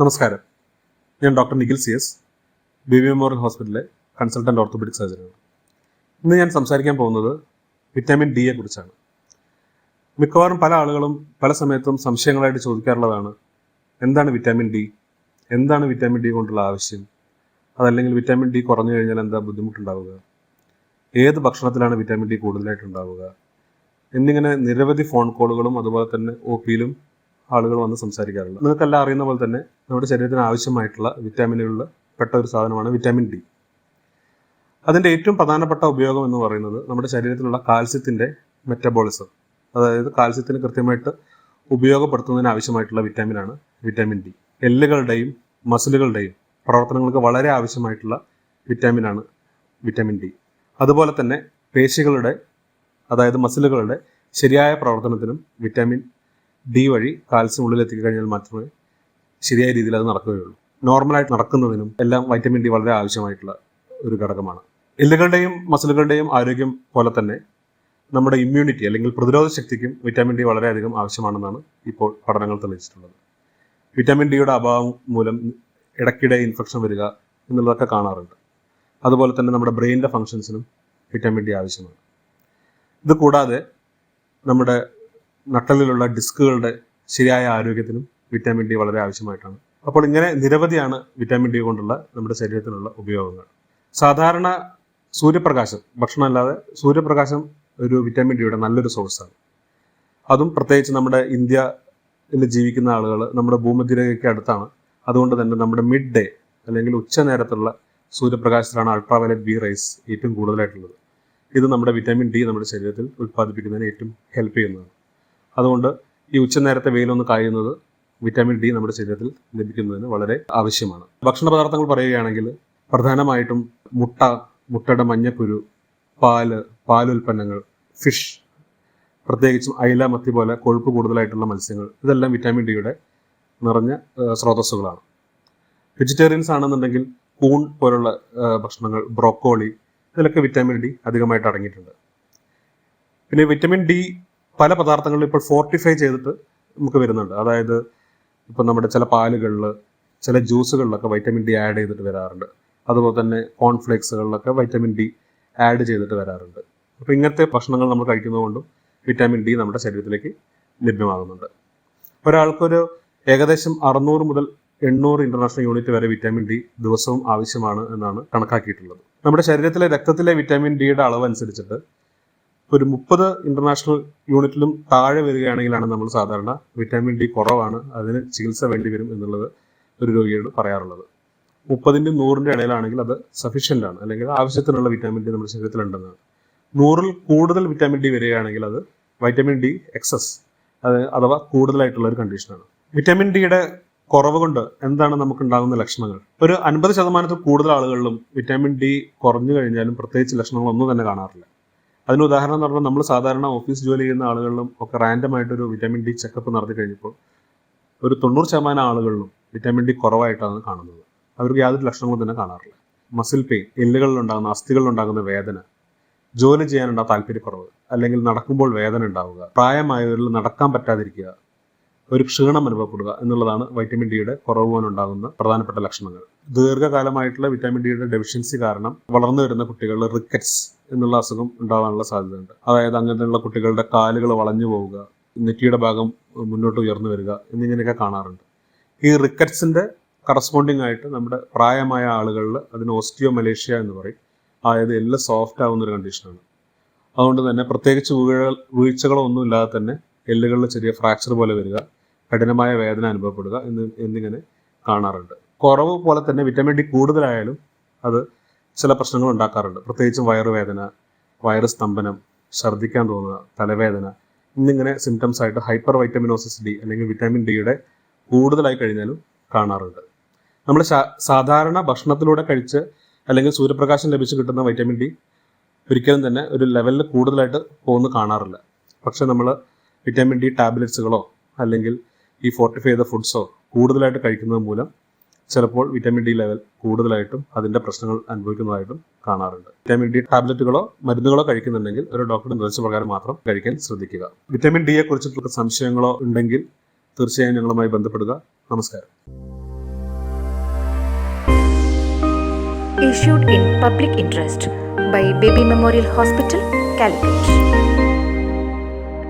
നമസ്കാരം. ഞാൻ doctor Nikhil C S B B Memorial ഹോസ്പിറ്റലിലെ കൺസൾട്ടന്റ് ഓർത്തോപെഡിക് സർജനാണ്. ഇന്ന് ഞാൻ സംസാരിക്കാൻ പോകുന്നത് വിറ്റാമിൻ ഡിയെ കുറിച്ചാണ്. മിക്കവാറും പല ആളുകളും പല സമയത്തും സംശയങ്ങളായിട്ട് ചോദിക്കാറുള്ളതാണ് എന്താണ് വിറ്റാമിൻ ഡി? എന്താണ് വിറ്റാമിൻ ഡി കൊണ്ടുള്ള ആവശ്യം? അതല്ലെങ്കിൽ വിറ്റാമിൻ ഡി കുറഞ്ഞു കഴിഞ്ഞാൽ എന്താ ബുദ്ധിമുട്ടുണ്ടാവുക? ഏത് ഭക്ഷണത്തിലാണ് വിറ്റാമിൻ ഡി കൂടുതലായിട്ടുണ്ടാവുക? എന്നിങ്ങനെ നിരവധി ഫോൺ കോളുകളും അതുപോലെ തന്നെ ഒ പിയിലും ആളുകൾ വന്ന് സംസാരിക്കാറുണ്ട്. നിങ്ങൾക്കെല്ലാം അറിയുന്ന പോലെ തന്നെ നമ്മുടെ ശരീരത്തിന് ആവശ്യമായിട്ടുള്ള വിറ്റാമിനുകളിൽ പെട്ട ഒരു സാധനമാണ് വിറ്റാമിൻ ഡി. അതിന്റെ ഏറ്റവും പ്രധാനപ്പെട്ട ഉപയോഗം എന്ന് പറയുന്നത് നമ്മുടെ ശരീരത്തിലുള്ള കാൽസ്യത്തിന്റെ മെറ്റബോളിസം. അതായത് കാൽസ്യത്തിന് കൃത്യമായിട്ട് ഉപയോഗപ്പെടുത്തുന്നതിന് ആവശ്യമായിട്ടുള്ള വിറ്റാമിനാണ് വിറ്റാമിൻ ഡി. എല്ലുകളുടെയും മസിലുകളുടെയും പ്രവർത്തനങ്ങൾക്ക് വളരെ ആവശ്യമായിട്ടുള്ള വിറ്റാമിനാണ് വിറ്റാമിൻ ഡി. അതുപോലെ തന്നെ പേശികളുടെ അതായത് മസിലുകളുടെ ശരിയായ പ്രവർത്തനത്തിനും വിറ്റാമിൻ ഡി വഴി കാൽസ്യം ഉള്ളിലെത്തിക്കി കഴിഞ്ഞാൽ മാത്രമേ ശരിയായ രീതിയിൽ അത് നടക്കുകയുള്ളൂ. നോർമലായിട്ട് നടക്കുന്നതിനും എല്ലാം വൈറ്റമിൻ ഡി വളരെ ആവശ്യമായിട്ടുള്ള ഒരു ഘടകമാണ്. എല്ലുകളുടെയും മസിലുകളുടെയും ആരോഗ്യം പോലെ തന്നെ നമ്മുടെ ഇമ്മ്യൂണിറ്റി അല്ലെങ്കിൽ പ്രതിരോധ ശക്തിക്കും വിറ്റാമിൻ ഡി വളരെയധികം ആവശ്യമാണെന്നാണ് ഇപ്പോൾ പഠനങ്ങൾ തെളിയിച്ചിട്ടുള്ളത്. വിറ്റാമിൻ ഡിയുടെ അഭാവം മൂലം ഇടയ്ക്കിടെ ഇൻഫെക്ഷൻ വരിക എന്നുള്ളതൊക്കെ കാണാറുണ്ട്. അതുപോലെ തന്നെ നമ്മുടെ ബ്രെയിനിന്റെ ഫങ്ഷൻസിനും വിറ്റാമിൻ ഡി ആവശ്യമാണ്. ഇത് കൂടാതെ നമ്മുടെ നട്ടലിലുള്ള ഡിസ്കുകളുടെ ശരിയായ ആരോഗ്യത്തിനും വിറ്റാമിൻ ഡി വളരെ ആവശ്യമായിട്ടാണ്. അപ്പോൾ ഇങ്ങനെ നിരവധിയാണ് വിറ്റാമിൻ ഡി കൊണ്ടുള്ള നമ്മുടെ ശരീരത്തിനുള്ള ഉപയോഗങ്ങൾ. സാധാരണ സൂര്യപ്രകാശം ഭക്ഷണം അല്ലാതെ സൂര്യപ്രകാശം ഒരു വിറ്റാമിൻ ഡിയുടെ നല്ലൊരു സോഴ്സാണ് അതും പ്രത്യേകിച്ച് നമ്മുടെ ഇന്ത്യയിൽ ജീവിക്കുന്ന ആളുകൾ നമ്മുടെ ഭൂമധ്യരേഖയ്ക്ക് അടുത്താണ്. അതുകൊണ്ട് തന്നെ നമ്മുടെ മിഡ് ഡേ അല്ലെങ്കിൽ ഉച്ച നേരത്തുള്ള സൂര്യപ്രകാശത്തിലാണ് അൾട്രാവയലറ്റ് ബി റൈസ് ഏറ്റവും കൂടുതലായിട്ടുള്ളത്. ഇത് നമ്മുടെ വിറ്റാമിൻ ഡി നമ്മുടെ ശരീരത്തിൽ ഉൽപ്പാദിപ്പിക്കുന്നതിന് ഏറ്റവും ഹെൽപ്പ് ചെയ്യുന്നതാണ്. അതുകൊണ്ട് ഈ ഉച്ചനേരത്തെ വെയിലൊന്ന് കായുന്നത് വിറ്റാമിൻ ഡി നമ്മുടെ ശരീരത്തിൽ ലഭിക്കുന്നതിന് വളരെ ആവശ്യമാണ്. ഭക്ഷണ പദാർത്ഥങ്ങൾ പറയുകയാണെങ്കിൽ പ്രധാനമായിട്ടും മുട്ട മുട്ടയുടെ മഞ്ഞക്കുരു പാൽ പാലുൽപ്പന്നങ്ങൾ ഫിഷ് പ്രത്യേകിച്ചും അയില മത്തി പോലെ കൊഴുപ്പ് കൂടുതലായിട്ടുള്ള മത്സ്യങ്ങൾ. ഇതെല്ലാം വിറ്റാമിൻ ഡിയുടെ നിറഞ്ഞ സ്രോതസ്സുകളാണ്. വെജിറ്റേറിയൻസ് ആണെന്നുണ്ടെങ്കിൽ കൂൺ പോലുള്ള ഭക്ഷണങ്ങൾ ബ്രോക്കോളി ഇതിലൊക്കെ വിറ്റാമിൻ ഡി അധികമായിട്ട് അടങ്ങിയിട്ടുണ്ട്. പിന്നെ വിറ്റാമിൻ ഡി പല പദാർത്ഥങ്ങളും ഇപ്പോൾ ഫോർട്ടിഫൈ ചെയ്തിട്ട് നമുക്ക് വരുന്നുണ്ട്. അതായത് ഇപ്പം നമ്മുടെ ചില പാലുകളിൽ ചില ജ്യൂസുകളിലൊക്കെ വൈറ്റമിൻ ഡി ആഡ് ചെയ്തിട്ട് വരാറുണ്ട്. അതുപോലെ തന്നെ കോൺഫ്ലേക്സുകളിലൊക്കെ വൈറ്റമിൻ ഡി ആഡ് ചെയ്തിട്ട് വരാറുണ്ട്. അപ്പോൾ ഇങ്ങനത്തെ ഭക്ഷണങ്ങൾ നമ്മൾ കഴിക്കുന്നതുകൊണ്ടും വിറ്റാമിൻ ഡി നമ്മുടെ ശരീരത്തിലേക്ക് ലഭ്യമാകുന്നുണ്ട്. ഒരാൾക്കൊരു ഏകദേശം അറുന്നൂറ് മുതൽ എണ്ണൂറ് ഇന്റർനാഷണൽ യൂണിറ്റ് വരെ വിറ്റാമിൻ ഡി ദിവസവും ആവശ്യമാണ് എന്നാണ് കണക്കാക്കിയിട്ടുള്ളത്. നമ്മുടെ ശരീരത്തിലെ രക്തത്തിലെ വിറ്റാമിൻ ഡിയുടെ അളവ് അനുസരിച്ചിട്ട് ഒരു മുപ്പത് ഇന്റർനാഷണൽ യൂണിറ്റിലും താഴെ വരികയാണെങ്കിലാണ് നമ്മൾ സാധാരണ വിറ്റാമിൻ ഡി കുറവാണ്. അതിന് ചികിത്സ വേണ്ടി വരും എന്നുള്ളത് ഒരു രോഗിയോട് പറയാറുള്ളത്. മുപ്പതിന്റെ നൂറിന്റെ ഇടയിലാണെങ്കിൽ അത് സഫീഷ്യന്റ് ആണ്. അല്ലെങ്കിൽ ആവശ്യത്തിനുള്ള വിറ്റാമിൻ ഡി നമ്മുടെ ശരീരത്തിലുണ്ടെന്നാണ്. നൂറിൽ കൂടുതൽ വിറ്റാമിൻ ഡി വരികയാണെങ്കിൽ അത് വൈറ്റമിൻ ഡി എക്സസ് അത് അഥവാ കൂടുതലായിട്ടുള്ള ഒരു കണ്ടീഷനാണ് വിറ്റാമിൻ ഡിയുടെ കുറവ് കൊണ്ട് എന്താണ് നമുക്ക് ഉണ്ടാകുന്ന ലക്ഷണങ്ങൾ? ഒരു അൻപത് ശതമാനത്തിൽ കൂടുതൽ ആളുകളിലും വിറ്റാമിൻ ഡി കുറഞ്ഞു കഴിഞ്ഞാലും പ്രത്യേകിച്ച് ലക്ഷണങ്ങളൊന്നും തന്നെ കാണാറില്ല. അതിന് ഉദാഹരണം എന്ന് പറഞ്ഞാൽ നമ്മൾ സാധാരണ ഓഫീസ് ജോലി ചെയ്യുന്ന ആളുകളിലും ഒക്കെ റാൻഡം ആയിട്ടൊരു വിറ്റാമിൻ ഡി ചെക്കപ്പ് നടത്തി കഴിഞ്ഞപ്പോൾ ഒരു തൊണ്ണൂറ് ശതമാനം ആളുകളിലും വിറ്റാമിൻ ഡി കുറവായിട്ടാണ് കാണുന്നത്. അവർക്ക് യാതൊരു ലക്ഷണങ്ങളും തന്നെ കാണാറില്ല. മസിൽ പെയിൻ എല്ലുകളിലുണ്ടാകുന്ന അസ്ഥികളിലുണ്ടാകുന്ന വേദന ജോലി ചെയ്യാനുണ്ടാകുന്ന താല്പര്യക്കുറവ് അല്ലെങ്കിൽ നടക്കുമ്പോൾ വേദന ഉണ്ടാവുക പ്രായമായവരിൽ നടക്കാൻ പറ്റാതിരിക്കുക ഒരു ക്ഷീണം അനുഭവപ്പെടുക എന്നുള്ളതാണ് വൈറ്റമിൻ ഡിയുടെ കുറവ് മൂലമുണ്ടാകുന്ന പ്രധാനപ്പെട്ട ലക്ഷണങ്ങൾ. ദീർഘകാലമായിട്ടുള്ള വിറ്റാമിൻ ഡിയുടെ ഡെഫിഷ്യൻസി കാരണം വളർന്നു വരുന്ന കുട്ടികളിൽ റിക്കറ്റ്സ് എന്നുള്ള അസുഖം ഉണ്ടാകാനുള്ള സാധ്യതയുണ്ട്. അതായത് അങ്ങനെയുള്ള കുട്ടികളുടെ കാലുകൾ വളഞ്ഞു പോവുക നെറ്റിയുടെ ഭാഗം മുന്നോട്ട് ഉയർന്നു വരിക എന്നിങ്ങനെയൊക്കെ കാണാറുണ്ട്. ഈ റിക്കറ്റ്സിന്റെ കറസ്പോണ്ടിങ് ആയിട്ട് നമ്മുടെ പ്രായമായ ആളുകളിൽ അതിന് ഓസ്റ്റിയോ മലേഷ്യ എന്ന് പറയും. അതായത് എല്ലാം സോഫ്റ്റ് ആവുന്ന ഒരു കണ്ടീഷനാണ് അതുകൊണ്ട് തന്നെ പ്രത്യേകിച്ച് വീഴ വീഴ്ചകളോ ഒന്നും ഇല്ലാതെ തന്നെ എല്ലുകളിൽ ചെറിയ ഫ്രാക്ചർ പോലെ വരിക കഠിനമായ വേദന അനുഭവപ്പെടുക എന്ന് എന്നിങ്ങനെ കാണാറുണ്ട്. കുറവ് പോലെ തന്നെ വിറ്റാമിൻ ഡി കൂടുതലായാലും അത് ചില പ്രശ്നങ്ങൾ ഉണ്ടാക്കാറുണ്ട്. പ്രത്യേകിച്ചും വയറുവേദന വയറ് സ്തംഭനം ഛർദ്ദിക്കാൻ തോന്നുക തലവേദന എന്നിങ്ങനെ സിംറ്റംസ് ആയിട്ട് ഹൈപ്പർ വൈറ്റമിനോസിസ് ഡി അല്ലെങ്കിൽ വിറ്റാമിൻ ഡിയുടെ കൂടുതലായി കഴിഞ്ഞാലും കാണാറുണ്ട്. നമ്മൾ സാധാരണ ഭക്ഷണത്തിലൂടെ കഴിച്ച് അല്ലെങ്കിൽ സൂര്യപ്രകാശം ലഭിച്ച് കിട്ടുന്ന വൈറ്റമിൻ ഡി ഒരിക്കലും തന്നെ ഒരു ലെവലിൽ കൂടുതലായിട്ട് പോകുന്നു കാണാറില്ല. പക്ഷെ നമ്മൾ വിറ്റാമിൻ ഡി ടാബ്ലറ്റ്സുകളോ അല്ലെങ്കിൽ ഈ ഫോർട്ടിഫൈ ചെയ്ത ഫുഡ്സോ കൂടുതലായിട്ട് കഴിക്കുന്നത് മൂലം ചിലപ്പോൾ വിറ്റാമിൻ ഡി ലെവൽ കൂടുതലായിട്ടും അതിന്റെ പ്രശ്നങ്ങൾ അനുഭവിക്കുന്നതായിട്ടും കാണാറുണ്ട്. വിറ്റാമിൻ ഡി ടാബ്ലറ്റുകളോ മരുന്നുകളോ കഴിക്കുന്നുണ്ടെങ്കിൽ ഒരു ഡോക്ടറുടെ നിർദ്ദേശ പ്രകാരം മാത്രം കഴിക്കാൻ ശ്രദ്ധിക്കുക. വിറ്റാമിൻ ഡിയെ കുറിച്ചിട്ടുള്ള സംശയങ്ങളോ ഉണ്ടെങ്കിൽ തീർച്ചയായും ഞങ്ങളുമായി ബന്ധപ്പെടുക. നമസ്കാരം. Issued in public interest by Baby Memorial Hospital Calicut.